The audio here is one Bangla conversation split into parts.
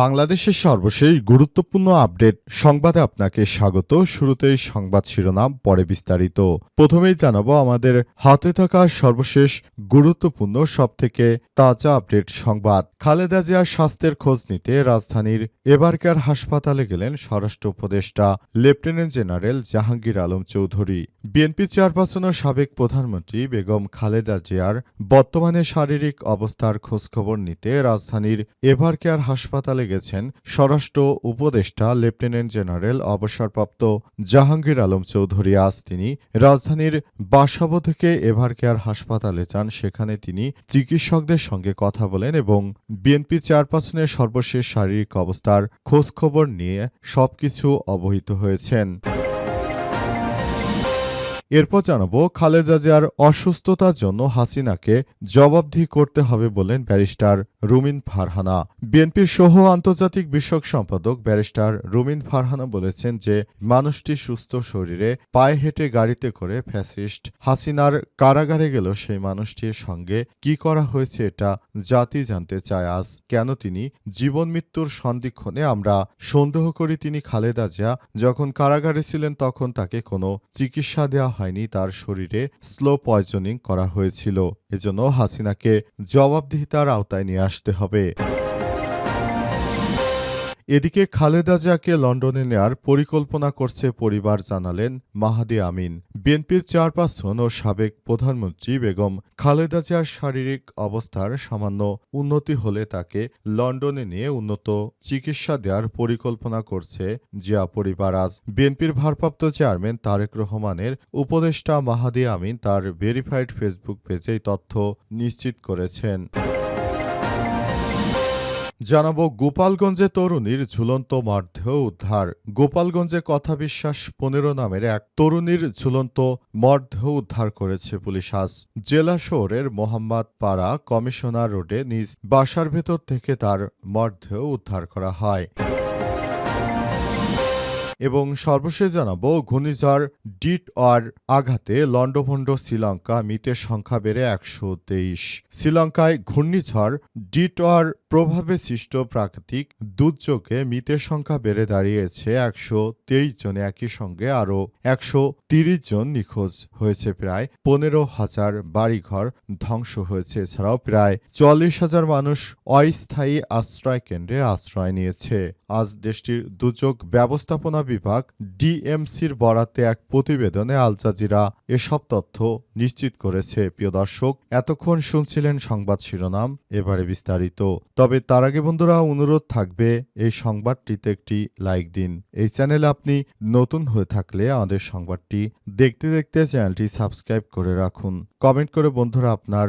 বাংলাদেশের সর্বশেষ গুরুত্বপূর্ণ আপডেট সংবাদে আপনাকে স্বাগত। শুরুতেই সংবাদ শিরোনাম, পরে বিস্তারিত। প্রথমেই জানাব আমাদের হাতে থাকা সর্বশেষ গুরুত্বপূর্ণ, সবথেকে তাজা আপডেট সংবাদ। খালেদা জিয়ার স্বাস্থ্যের খোঁজ নিতে রাজধানীর এবারকার হাসপাতালে গেলেন স্বরাষ্ট্র উপদেষ্টা, lieutenant general Jahangir Alam Chowdhury. BNP chairperson ও সাবেক প্রধানমন্ত্রী বেগম খালেদা জিয়ার বর্তমানে শারীরিক অবস্থার খোঁজখবর নিতে রাজধানীর এভারকেয়ার হাসপাতালে গেছেন স্বরাষ্ট্র উপদেষ্টা, লেফটেন্যান্ট জেনারেল, অবসরপ্রাপ্ত জাহাঙ্গীর আলম চৌধুরী। আজ তিনি রাজধানীর বাসাবো থেকে এভার কেয়ার হাসপাতালে যান। সেখানে তিনি চিকিৎসকদের সঙ্গে কথা বলেন এবং বিএনপি চেয়ারপারসনের সর্বশেষ শারীরিক অবস্থার খোঁজখবর নিয়ে সবকিছু অবহিত হয়েছেন। এরপর জানাব, খালেদা জিয়ার অসুস্থতার জন্য হাসিনাকে জবাবদিহি করতে হবে বলেন ব্যারিস্টার রুমিন ফারহানা। বিএনপির সহ আন্তর্জাতিক বিষয়ক সম্পাদক ব্যারিস্টার রুমিন ফারহানা বলেছেন যে, মানুষটি সুস্থ শরীরে পায়ে হেঁটে গাড়িতে করে ফ্যাসিস্ট হাসিনার কারাগারে গেল, সেই মানুষটির সঙ্গে কি করা হয়েছে এটা জাতি জানতে চায় আজ। কেন তিনি জীবন মৃত্যুর সন্দিক্ষণে আমরা সন্দেহ করি তিনি খালেদা জিয়া, যখন কারাগারে ছিলেন তখন তাকে কোনো চিকিৎসা দেওয়া হয়নি তার শরীরে স্লো পয়জনিং করা হয়েছিল। এজন্য হাসিনাকে জবাবদিহিতার আওতায় নিয়ে আসতে হবে। এদিকে খালেদা জিয়াকে লন্ডনে নেয়ার পরিকল্পনা করছে পরিবার জানালেন মাহাদি আমিন। বিএনপির চেয়ারপারসন ও সাবেক প্রধানমন্ত্রী বেগম খালেদা জিয়ার শারীরিক অবস্থার সামান্য উন্নতি হলে তাকে লন্ডনে নিয়ে উন্নত চিকিৎসা দেওয়ার পরিকল্পনা করছে জিয়া পরিবার। আজ বিএনপির ভারপ্রাপ্ত চেয়ারম্যান তারেক রহমানের উপদেষ্টা মাহাদি আমিন তার ভেরিফাইড ফেসবুক পেজেই তথ্য নিশ্চিত করেছেন। জানাব গোপালগঞ্জে তরুণীর ঝুলন্ত মরদেহ উদ্ধার। গোপালগঞ্জে কথা বিশ্বাস পনেরো নামের এক তরুণীর ঝুলন্ত মরদেহ উদ্ধার করেছে পুলিশ আজ। জেলা শহরের মোহাম্মদ পাড়া কমিশনার রোডে নিজ বাসার ভেতর থেকে তার মরদেহ উদ্ধার করা হয়। এবং সর্বশেষ জানাব, ঘূর্ণিঝড় ডিট আর আঘাতে লন্ডভন্ড শ্রীলঙ্কা, মৃতের সংখ্যা বেড়ে একশো তেইশ। শ্রীলঙ্কায় ঘূর্ণিঝড় ডিট আর প্রভাবে সৃষ্ট প্রাকৃতিক দুর্যোগে মৃতের সংখ্যা বেড়ে দাঁড়িয়েছে একশো তেইশ জন। একই সঙ্গে আরও একশো তিরিশ জন নিখোঁজ হয়েছে প্রায় পনেরো হাজার বাড়িঘর ধ্বংস হয়েছে। এছাড়াও প্রায় চল্লিশ হাজার মানুষ অস্থায়ী আশ্রয় কেন্দ্রে আশ্রয় নিয়েছে। আজ দেশটির দুর্যোগ ব্যবস্থাপনা বিভাগ ডিএমসির বরাতে এক প্রতিবেদনে আল জাজিরা এসব তথ্য নিশ্চিত করেছে। প্রিয় দর্শক, এতক্ষণ শুনছিলেন সংবাদ শিরোনাম, এবারে বিস্তারিত। তবে তার আগে বন্ধুরা, অনুরোধ থাকবে এই সংবাদটিতে একটি লাইক দিন। এই চ্যানেলে আপনি নতুন হয়ে থাকলে আমাদের সংবাদটি দেখতে দেখতে চ্যানেলটি সাবস্ক্রাইব করে রাখুন। কমেন্ট করে বন্ধুরা আপনার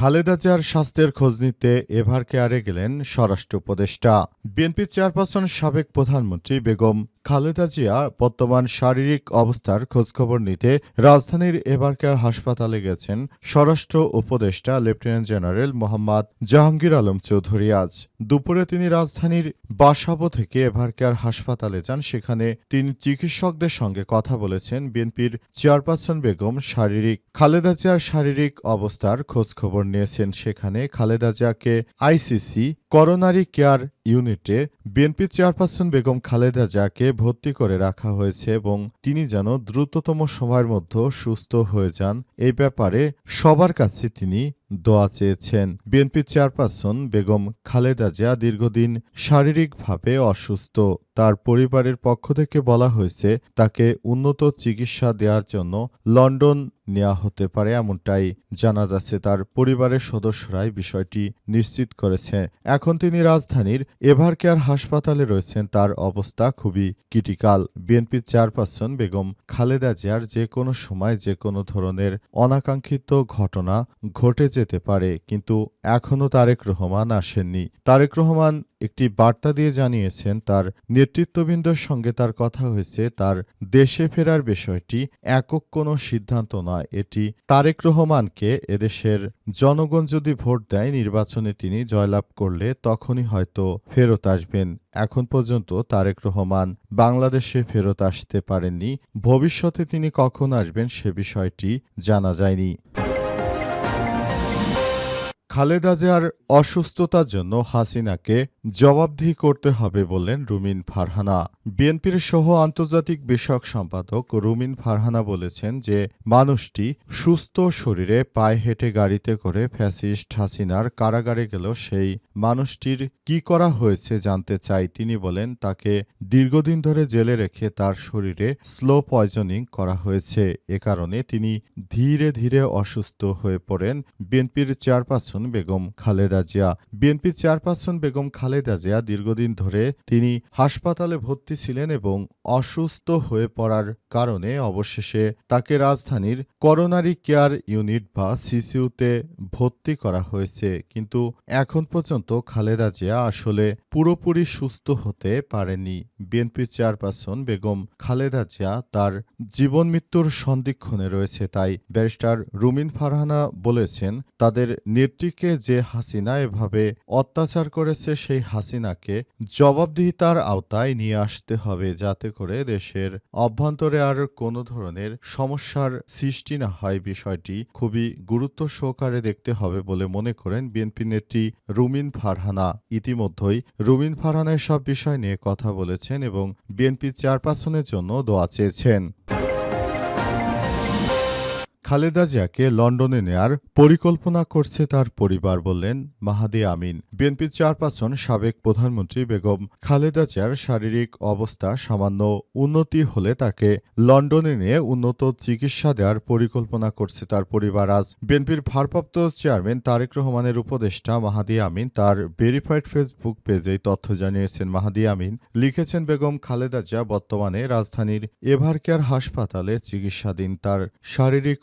খালেদা জিয়ার স্বাস্থ্যের খোঁজ নিতে এভার কেয়ারে গেলেন স্বরাষ্ট্র উপদেষ্টা। বিএনপি চেয়ারপারসন সাবেক প্রধানমন্ত্রী বেগম খালেদা জিয়া বর্তমান শারীরিক অবস্থার খোঁজখবর নিতে রাজধানীর এবারকেয়ার হাসপাতালে গেছেন স্বরাষ্ট্র উপদেষ্টা লেফটেন্যান্ট জেনারেল মোহাম্মদ জাহাঙ্গীর আলম চৌধুরী। আজ দুপুরে তিনি রাজধানীর বাসাবো থেকে এভারকেয়ার হাসপাতালে যান। সেখানে তিনি চিকিৎসকদের সঙ্গে কথা বলেছেন বিএনপির চেয়ারপারসন বেগম শারীরিক। খালেদা জিয়ার শারীরিক অবস্থার খোঁজখবর নিয়েছেন। সেখানে খালেদা জিয়াকে আইসিসি করোনারি কেয়ার ইউনিটে বিএনপি চেয়ারপারসন বেগম খালেদা জাকে ভর্তি করে রাখা হয়েছে এবং তিনি যেন দ্রুততম সময়ের মধ্যে সুস্থ হয়ে যান, এই ব্যাপারে সবার কাছে তিনি দোয়া চেয়েছেন। বিএনপির চেয়ারপারসন বেগম খালেদা জিয়া দীর্ঘদিন শারীরিকভাবে অসুস্থ। তার পরিবারের পক্ষ থেকে বলা হয়েছে, তাকে উন্নত চিকিৎসা দেওয়ার জন্য লন্ডন নেওয়া হতে পারে এমনটাই জানা যাচ্ছে। তার পরিবারের সদস্যরাই বিষয়টি নিশ্চিত করেছে। এখন তিনি রাজধানীর এভারকেয়ার হাসপাতালে রয়েছেন। তার অবস্থা খুবই ক্রিটিক্যাল। বিএনপির চেয়ারপারসন বেগম খালেদা জিয়ার যে কোনো সময় যে কোনো ধরনের অনাকাঙ্ক্ষিত ঘটনা ঘটে যেতে পারে, কিন্তু এখনও তারেক রহমান আসেননি। তারেক রহমান একটি বার্তা দিয়ে জানিয়েছেন, তার নেতৃত্ববৃন্দের সঙ্গে তার কথা হয়েছে, তার দেশে ফেরার বিষয়টি একক কোনো সিদ্ধান্ত নয়। এটি তারেক রহমানকে এদেশের জনগণ যদি ভোট দেয়, নির্বাচনে তিনি জয়লাভ করলে তখনই হয়তো ফেরত আসবেন। এখন পর্যন্ত তারেক রহমান বাংলাদেশে ফেরত আসতে পারেননি। ভবিষ্যতে তিনি কখন আসবেন সে বিষয়টি জানা যায়নি। খালেদা জিয়ার অসুস্থতার জন্য হাসিনাকে জবাবদিহি করতে হবে বললেন রুমিন ফারহানা। বিএনপির সহ আন্তর্জাতিক বিষয়ক সম্পাদক রুমিন ফারহানা বলেছেন যে, মানুষটি সুস্থ শরীরে পায়ে হেঁটে গাড়িতে করে ফ্যাসিস্ট হাসিনার কারাগারে গেল। সেই মানুষটির কি করা হয়েছে জানতে চাই। তিনি বলেন, তাকে দীর্ঘদিন ধরে জেলে রেখে তার শরীরে স্লো পয়জনিং করা হয়েছে। এ কারণে তিনি ধীরে ধীরে অসুস্থ হয়ে পড়েন। বিএনপির চেয়ারপারসন বেগম খালেদা জিয়া। বিএনপির চেয়ারপারসন বেগম খালেদা জিয়া দীর্ঘদিন ধরে তিনি হাসপাতালে ভর্তি ছিলেন এবং অসুস্থ হয়ে পড়ার কারণে অবশেষে তাকে রাজধানীর করোনারি কেয়ার ইউনিট বা সিসিউতে ভর্তি করা হয়েছে। কিন্তু এখন পর্যন্ত খালেদা জিয়া আসলে পুরোপুরি সুস্থ হতে পারেনি বিএনপি চেয়ারপারসন বেগম খালেদা জিয়া তার জীবন মৃত্যুর সন্দিক্ষণে রয়েছে, তাই ব্যারিস্টার রুমিন ফারহানা বলেছেন, তাদের নেত্রীকে যে হাসিনা এভাবে অত্যাচার করেছে, সেই হাসিনাকে জবাবদিহিতার আওতায় নিয়ে আসতে হবে যাতে করে দেশের অভ্যন্তরে আর কোনো ধরনের সমস্যার সৃষ্টি না হয়। বিষয়টি খুবই গুরুত্ব সহকারে দেখতে হবে বলে মনে করেন বিএনপি নেত্রী রুমিন ফারহানা। ইতিমধ্যেই রুমিন ফারহানা সব বিষয় নিয়ে কথা বলেছেন এবং বিএনপির চেয়ারপারসনের জন্য দোয়া চেয়েছেন। খালেদা জিয়াকে লন্ডনে নেয়ার পরিকল্পনা করছে তার পরিবার বললেন মাহাদি আমিন। বিএনপির চেয়ারপারসন সাবেক প্রধানমন্ত্রী বেগম খালেদা জিয়ার শারীরিক অবস্থা সামান্য উন্নতি হলে তাকে লন্ডনে নিয়ে উন্নত চিকিৎসা দেওয়ার পরিকল্পনা করছে তার পরিবার। আজ বিএনপির ভারপ্রাপ্ত চেয়ারম্যান তারেক রহমানের উপদেষ্টা মাহাদি আমিন তার ভেরিফাইড ফেসবুক পেজে তথ্য জানিয়েছেন। মাহাদি আমিন লিখেছেন, বেগম খালেদা জিয়া বর্তমানে রাজধানীর এভারকেয়ার হাসপাতালে চিকিৎসাধীন। তার শারীরিক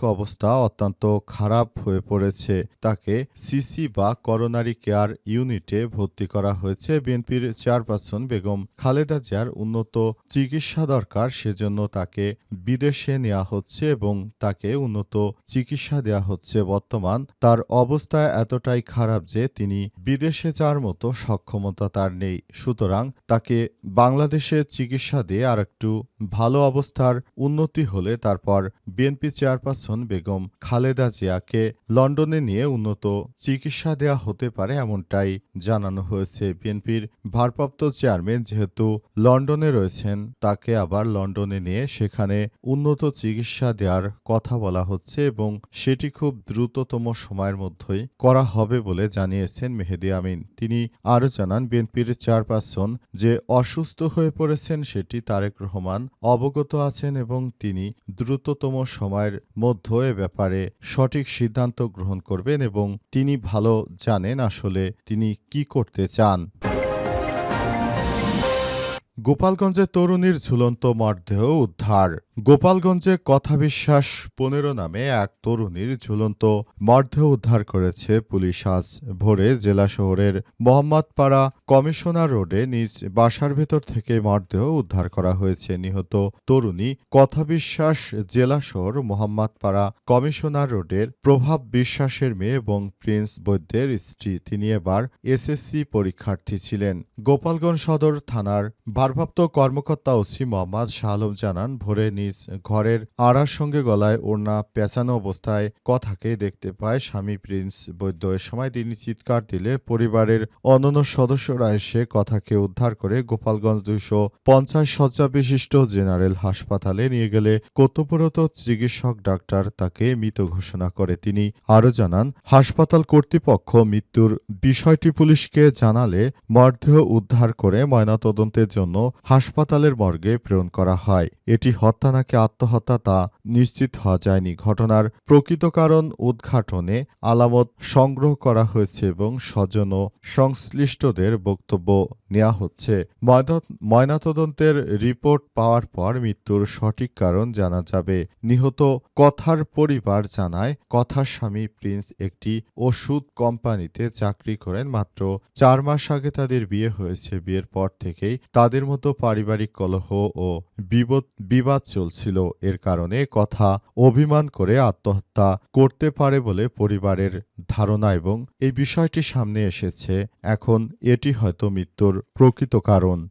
অত্যন্ত খারাপ হয়ে পড়েছে। তাকে সিসি বা করোনারি কেয়ার ইউনিটে ভর্তি করা হয়েছে বিএনপির চেয়ারপারসন বেগম খালেদা জিয়ার উন্নত চিকিৎসা দরকার, সেজন্য তাকে বিদেশে নেওয়া হচ্ছে এবং তাকে উন্নত চিকিৎসা দেওয়া হচ্ছে। বর্তমান তার অবস্থা এতটাই খারাপ যে তিনি বিদেশে যাওয়ার মতো সক্ষমতা তার নেই। সুতরাং তাকে বাংলাদেশে চিকিৎসা দিয়ে আর একটু ভালো অবস্থার উন্নতি হলে তারপর বিএনপি চেয়ারপারসন বেগম খালেদা জিয়াকে লন্ডনে নিয়ে উন্নত চিকিৎসা দেওয়া হতে পারে এমনটাই জানানো হয়েছে বিএনপির ভারপ্রাপ্ত চেয়ারম্যান। যেহেতু লন্ডনে রয়েছেন, তাকে আবার লন্ডনে নিয়ে সেখানে উন্নত চিকিৎসা দেওয়ার কথা বলা হচ্ছে এবং সেটি খুব দ্রুততম সময়ের মধ্যেই করা হবে বলে জানিয়েছেন মেহেদি আমিন। তিনি আরও জানান, বিএনপির চেয়ারপারসন যে অসুস্থ হয়ে পড়েছেন সেটি তারেক রহমান অবগত আছেন এবং তিনি দ্রুততম সময়ের মধ্যে এ ব্যাপারে সঠিক সিদ্ধান্ত গ্রহণ করবেন এবং তিনি ভালো জানেন আসলে তিনি কি করতে চান। গোপালগঞ্জে তরুণীর ঝুলন্ত মরদেহ উদ্ধার। গোপালগঞ্জে কথা বিশ্বাস পনেরো নামে এক তরুণীর ঝুলন্ত মরদেহ উদ্ধার করেছে পুলিশ। আজ ভোরে জেলা শহরের মোহাম্মদপাড়া কমিশনার রোডে নিজ বাসার ভেতর থেকে মরদেহ উদ্ধার করা হয়েছে। নিহত তরুণী কথা বিশ্বাস জেলা শহর মোহাম্মদপাড়া কমিশনার রোডের প্রভাব বিশ্বাসের মেয়ে এবং প্রিন্স বৈদ্যের স্ত্রী। তিনি এবার এসএসসি পরীক্ষার্থী ছিলেন। গোপালগঞ্জ সদর থানার ভারপ্রাপ্ত কর্মকর্তা ওসি মোহাম্মদ শাহ আলম জানান, ভোরে নিজ নিজ ঘরের আড়ার সঙ্গে গলায় ওড়না পেঁচানো অবস্থায় কথাকে দেখতে পায় স্বামী প্রিন্স। বৈদ্য এ সময় তিনি চিৎকার দিলে পরিবারের অন্যান্য সদস্যরা এসে কথাকে উদ্ধার করে গোপালগঞ্জ দুইশো পঞ্চাশ শয্যা বিশিষ্ট জেনারেল হাসপাতালে নিয়ে গেলে কর্তব্যরত চিকিৎসক ডাক্তার তাকে মৃত ঘোষণা করে। তিনি আরও জানান, হাসপাতাল কর্তৃপক্ষ মৃত্যুর বিষয়টি পুলিশকে জানালে মরদেহ উদ্ধার করে ময়নাতদন্তের জন্য হাসপাতালের মর্গে প্রেরণ করা হয়। এটি হত্যা নাকি আত্মহত্যা তা নিশ্চিত হওয়া যায়নি। ঘটনার প্রকৃত কারণ উদ্ঘাটনে আলামত সংগ্রহ করা হয়েছে এবং স্বজন ও সংশ্লিষ্টদের বক্তব্য নেওয়া হচ্ছে। ময়নাতদন্তের রিপোর্ট পাওয়ার পর মৃত্যুর সঠিক কারণ জানা যাবে। নিহত কথার পরিবার জানায় কথার স্বামী প্রিন্স একটি ওষুধ কোম্পানিতে চাকরি করেন। মাত্র চার মাস আগে তাদের বিয়ে হয়েছে। বিয়ের পর থেকেই তাদের মতো পারিবারিক কলহ ও বিবদ, বিবাদ চলছিল। এর কারণে কথা অভিমান করে আত্মহত্যা করতে পারে বলে পরিবারের ধারণা এবং এই বিষয়টি সামনে এসেছে। এখন এটি হয়তো মৃত্যুর প্রকৃত কারণ।